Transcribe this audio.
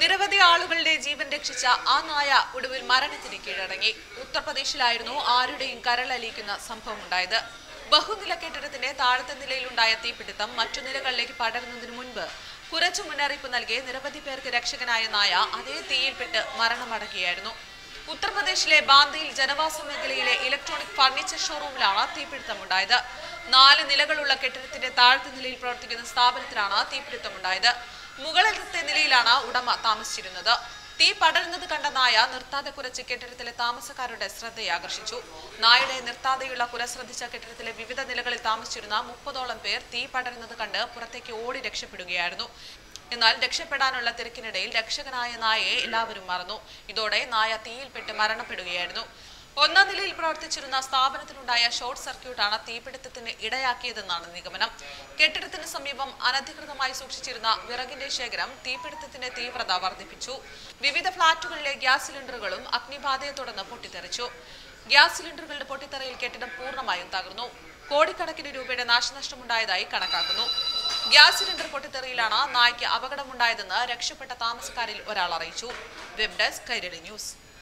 നിരവധി ആളുകളുടെ ജീവൻ രക്ഷിച്ച ആ നായ ഒടുവിൽ മരണത്തിന് കീഴടങ്ങി. ഉത്തർപ്രദേശിലായിരുന്നു ആരുടെയും കരളലിയിക്കുന്ന സംഭവം ഉണ്ടായത്. ബഹുനില കെട്ടിടത്തിന്റെ താഴത്തെ നിലയിലുണ്ടായ തീപിടുത്തം മറ്റു നിലകളിലേക്ക് പടരുന്നതിന് മുൻപ് കുറച്ചു മുന്നറിയിപ്പ് നൽകി നിരവധി പേർക്ക് രക്ഷകനായ നായ അതേ തീയിൽപ്പെട്ട് മരണമടങ്ങുകയായിരുന്നു. ഉത്തർപ്രദേശിലെ ബാന്തിയിൽ ജനവാസ മേഖലയിലെ ഇലക്ട്രോണിക് ഫർണിച്ചർ ഷോറൂമിലാണ് തീപിടുത്തമുണ്ടായത്. നാല് നിലകളുള്ള കെട്ടിടത്തിന്റെ താഴത്തെ നിലയിൽ പ്രവർത്തിക്കുന്ന സ്ഥാപനത്തിലാണ് തീപിടുത്തമുണ്ടായത്. മുകളിലത്തെ നിലയിലാണ് ഉടമ താമസിച്ചിരുന്നത്. തീ പടരുന്നത് കണ്ട നായ നിർത്താതെ കുരച്ച് കെട്ടിടത്തിലെ താമസക്കാരുടെ ശ്രദ്ധയെ ആകർഷിച്ചു. നായയുടെ നിർത്താതെയുള്ള കുര ശ്രദ്ധിച്ച കെട്ടിടത്തിലെ വിവിധ നിലകളിൽ താമസിച്ചിരുന്ന മുപ്പതോളം പേർ തീ പടരുന്നത് കണ്ട് പുറത്തേക്ക് ഓടി രക്ഷപ്പെടുകയായിരുന്നു. എന്നാൽ രക്ഷപ്പെടാനുള്ള തിരക്കിനിടയിൽ രക്ഷകനായ നായയെ എല്ലാവരും മറന്നു. ഇതോടെ നായ തീയിൽപ്പെട്ട് മരണപ്പെടുകയായിരുന്നു. ഒന്നാം നിലയിൽ പ്രവർത്തിച്ചിരുന്ന സ്ഥാപനത്തിനുണ്ടായ ഷോർട്ട് സർക്യൂട്ടാണ് തീപിടുത്തത്തിന് ഇടയാക്കിയതെന്നാണ് നിഗമനം. കെട്ടിടത്തിന് സമീപം അനധികൃതമായി സൂക്ഷിച്ചിരുന്ന വിറകിന്റെ ശേഖരം തീപിടുത്തത്തിന്റെ തീവ്രത വർദ്ധിപ്പിച്ചു. വിവിധ ഫ്ളാറ്റുകളിലെ ഗ്യാസ് സിലിണ്ടറുകളും അഗ്നിബാധയെ തുടർന്ന് പൊട്ടിത്തെറിച്ചു. ഗ്യാസ് സിലിണ്ടറുകളുടെ പൊട്ടിത്തെറിയിൽ കെട്ടിടം പൂർണമായും തകർന്നു. കോടിക്കണക്കിന് രൂപയുടെ നാശനഷ്ടമുണ്ടായതായി കണക്കാക്കുന്നു. ഗ്യാസ് സിലിണ്ടർ പൊട്ടിത്തെറിയിലാണ് നായ്ക്ക് അപകടമുണ്ടായതെന്ന് രക്ഷപ്പെട്ട താമസക്കാരിൽ ഒരാൾ അറിയിച്ചു. Web desk Kairali news.